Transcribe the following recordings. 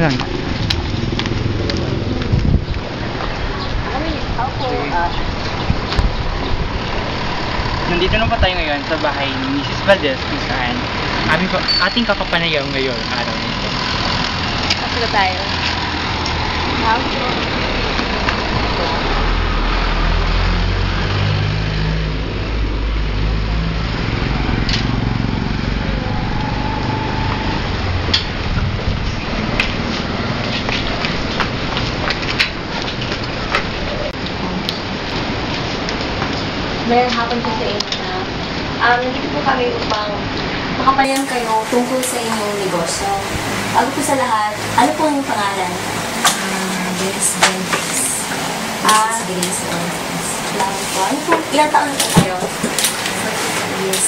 lang. Nandito na po tayo ngayon sa bahay ni Mrs. Valdez kung saan aming, pa- ating kakapanayaw ngayon araw nito. Na tayo. Mayroon hapon po sa inyo na um, nandito po kami upang makapalyang kayo tungkol sa inyong negosyo. Bago po sa lahat, ano po ang pangalan? Grace Bendix. Ah. Mrs. Grace Bendix. Salamat po. Ano po, ilang taon po kayo? Yes,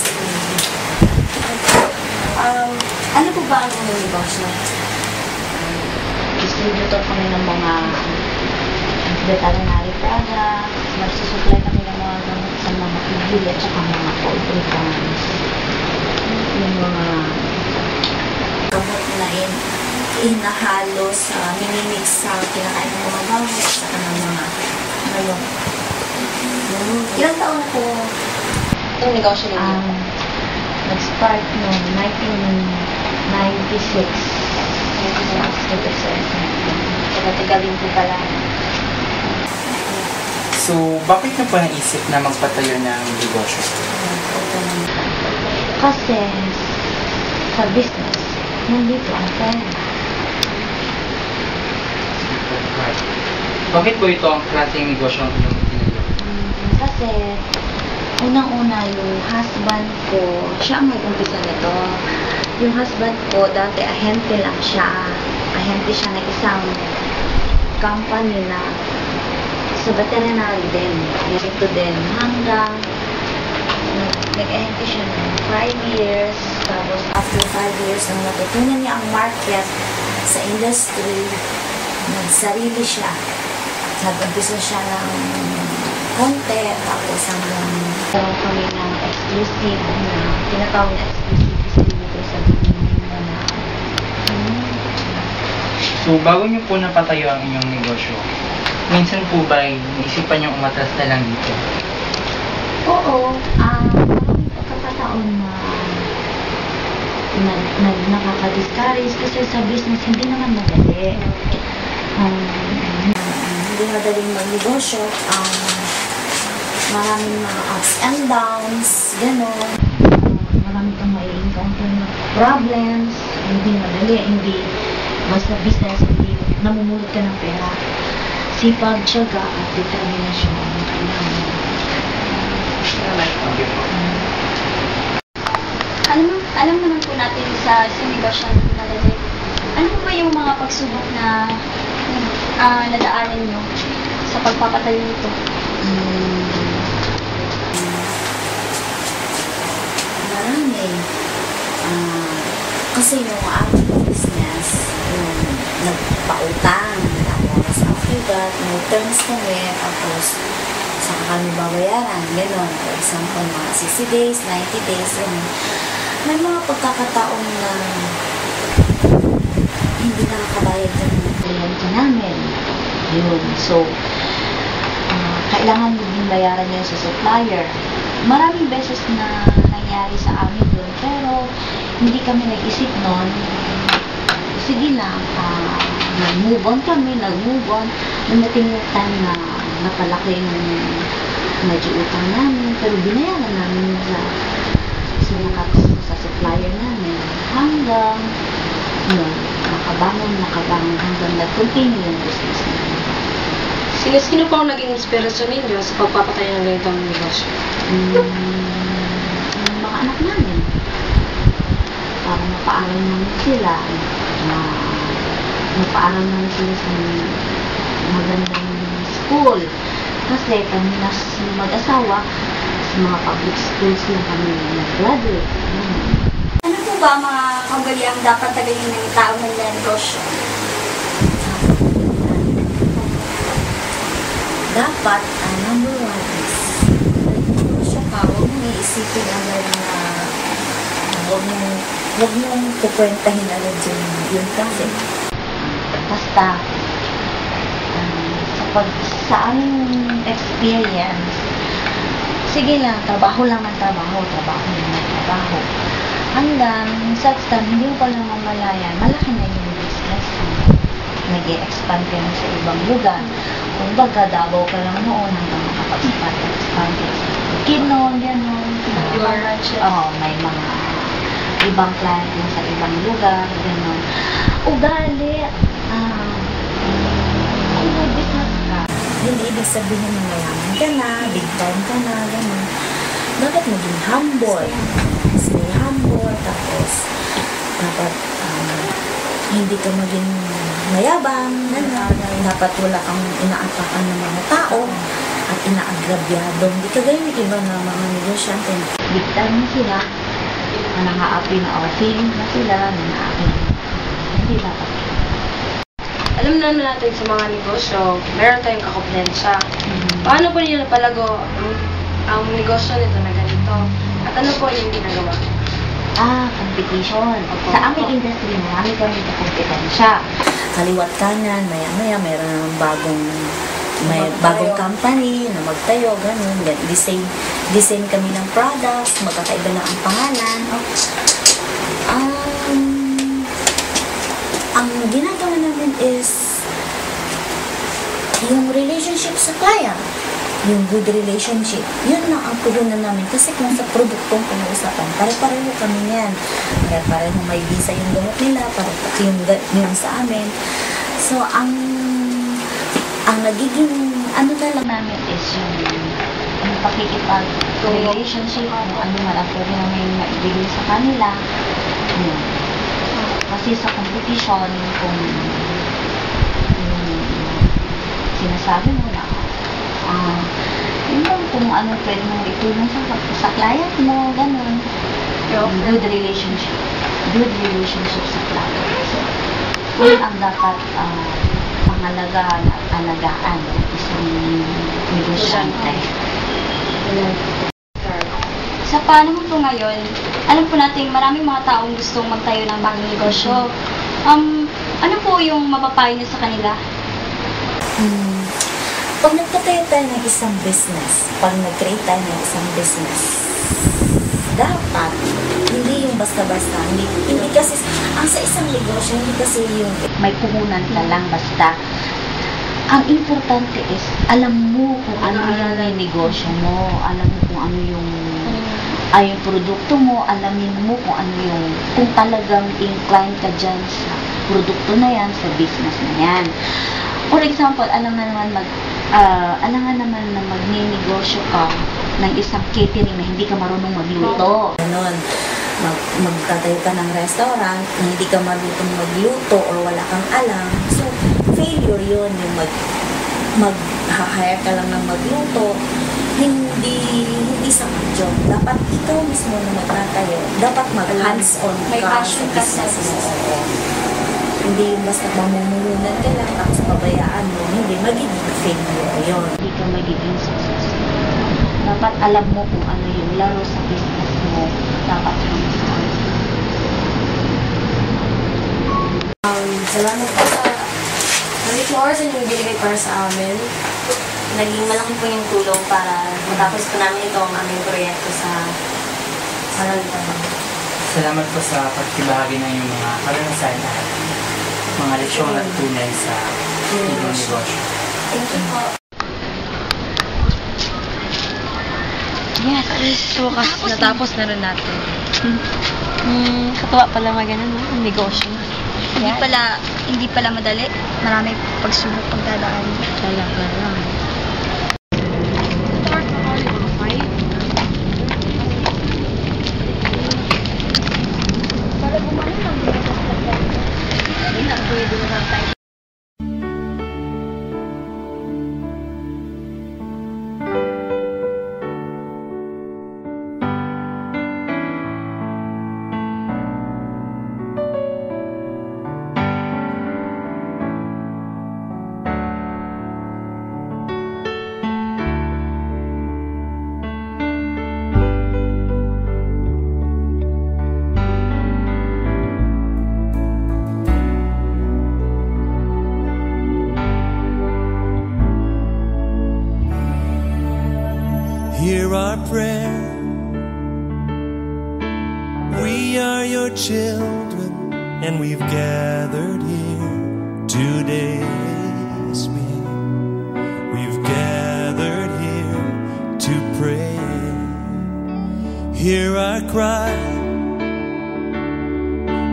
Um, ano po ba ang inyong negosyo? distributor kami ng mga veterinary products. Nagsusupply kami ng mga gamot sa mga pigil at saka mga poultry farms. Yung mga gamot na in, inahalo sa minimix sa kinakain ng mga bawat at saka ng mga ano. Yung, Ilang taon na po ang negosyo ninyo? Um, nag-start noong 1996. Taga-taga din po pala. So, bakit niyo po naisip na magpatayo ng negosyo? Kasi sa business, nandito ang pera. Bakit po ito ang klaseng negosyo ang inyong tinayo? Kasi unang-una yung husband ko, siya ang nag-umpisa nito. Yung husband ko, dati ahente lang siya. Ahente siya ng isang company na sa veterinary din. Ito din hanggang nag- nag-ahente siya ng 5 years. Tapos after 5 years, nang natutunan niya ang market sa industry, nagsarili siya. Nag-umpisa siya ng konti, tapos hanggang nagkaroon kami ng exclusive na tinatawag na So, bago niyo po napatayo ang inyong negosyo, minsan po ba naisipan niyo umatras na lang dito? Oo, maraming pagkakataon na nag, nag, nakaka-discourage kasi sa business hindi naman madali. Um, hindi madaling magnegosyo. Um, maraming mga ups and downs, gano'n. Marami kang may encounter na problems, hindi madali, hindi basta business, hindi namumulot ka ng pera. Sipag, tiyaga, at determinasyon. Kailangan. Okay po. Alam, mo- alam naman po natin sa, negosyo ng madali. Ano ba yung mga pagsubok na ah, nadaanan nyo sa pagpapatayo nito? Marami. Ah, kasi yung ating business, yung nagpautang, that, may terms kami, tapos saka kami babayaran, gano'n. For example, mga 60 days, 90 days, gano'n. May mga pagkakataon na hindi nakakabayad ng kliyente namin. Yun. So, ah, kailangan din bayaran niya sa supplier. Maraming beses na nangyari sa amin doon, pero hindi kami nag-isip noon. Sige lang, ah, nag-move on kami, nag-move on. Dumating yung time na napalaki yung medyo utang namin, pero binayaran namin sa sa, naka- sa supplier namin hanggang yun, nakabangon, nakabangon hanggang nag-continue yung business namin. Sino, sino po ang naging inspirasyon ninyo sa pagpapatayo ng ganitong negosyo? Mm, mga anak namin. Para mapaaral namin sila. Na, mapaaral namin sila sa magandang school. Kasi kami na mag-asawa, sa mga public schools lang kami nag-graduate. Yun. Ano po ba mga kaugaliang dapat tagayin ng tao ng negosyo? dapat, ang number one is, siya ka, huwag mong iisipin agad na huwag mong, huwag mong kukwentahin agad yung, yun kasi. Basta, um, sa, pag, sa aming experience, sige lang, trabaho lang ng trabaho, trabaho lang ng trabaho. Hanggang sa time, hindi mo pa lang mamalayan, malaki na yung business mo. nag expand ka na sa ibang lugar. Kumbaga, Davao ka lang noon hanggang makapag-expand expand ka sa Kinon, gano'n. Oo, may mga ibang client din sa ibang lugar, gano'n. Ugali, ibig sabihin na mayaman ka na, big time ka na, gano'n. Dapat maging humble. Stay humble, tapos dapat um, hindi ka maging mayabang, gano'n. Dapat wala kang inaatakan ng mga tao at inaagrabyado. Hindi ka ganyan yung iba na mga negosyante. big time sila, na nang-aapi na o feeling na sila, na nang-aapi na. Hindi dapat. Alam naman natin sa mga negosyo, meron tayong kakumplensya. Paano po niyo napalago ang, ang negosyo nito na ganito? At ano po yung ginagawa? Ah, competition. Sa aming industry, marami kami kompetensya. Kaliwat kanan, maya-maya, meron ng bagong may bagong company na magtayo, ganun. The same kami ng products, magkakaiba na ang pangalan. Um, ang ginagawa namin is yung relationship sa client. Yung good relationship. Yun na ang puhunan namin. Kasi kung sa produktong pinag-usapan, pare-pareho kami yan. Pare-pareho may visa yung gamot nila, pare yung, yung sa amin. So, ang ang nagiging Ano na lang namin is yung yung pakikipag relationship, kung ano man ang pwede namin maibigay sa kanila. Yun. Kasi sa competition, kung yung sinasabi mo na, ah, yun lang kung ano pwede mong itulong sa, sa client mo, ganun. Good relationship. Good relationship sa client. So, yun ang dapat ah, pangalagaan at alagaan ng isang negosyante. Sa paano mo po ngayon, alam po natin maraming mga taong gustong magtayo ng bagong negosyo. Um, ano po yung mapapayo niyo sa kanila? Hmm. Pag nagpatayo tayo ng isang business, pag nag-create tayo ng isang business, dapat, hindi yung basta-basta, hindi, hindi kasi, ang sa isang negosyo, hindi kasi yung May puhunan ka lang basta. Ang importante is, alam mo kung ano yung negosyo mo, alam mo kung ano yung ay yung produkto mo, alamin mo kung ano yung, kung talagang inclined ka dyan sa produkto na yan, sa business na yan. For example, alam na naman mag, ah, alam nga naman na magninegosyo ka ng isang catering na hindi ka marunong magluto. Ganon. Mag, magtatayo ka ng restaurant na hindi ka marunong magluto or wala kang alam. So, failure yun. Yung mag, mag-hire ka lang ng magluto. Hindi, hindi sa job. Dapat ikaw mismo na magtatayo. Dapat mag-hands-on May ka passion sa ka sa business. Hindi yung basta mamumulunan ka lang tapos pabayaan mo. Hindi, magiging failure yun. hindi ka magiging successful. Dapat alam mo kung ano yung laro sa business mo. Dapat hands-on. Um, salamat po sa Nandito po oras yung binigay para sa amin. Naging malaki po yung tulong para matapos po namin ito ang aming proyekto sa Maralitan. Salamat po sa pagkibahagi ng iyong mga karanasan at mga leksyon at tunay sa inyong negosyo. Thank you po. Yes, so kasi natapos na rin natin. Hmm, katuwa pala maganon, no? Ang negosyo. Hindi pala, hindi pala madali. Marami pagsubok pagdadaan. Talaga lang. Prayer. We are your children, and we've gathered here today. We've gathered here to pray. Hear our cry.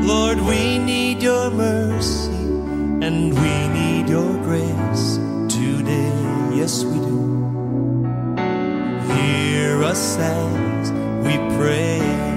Lord, we need your mercy and we need your grace today. Yes, we do ourselves we pray.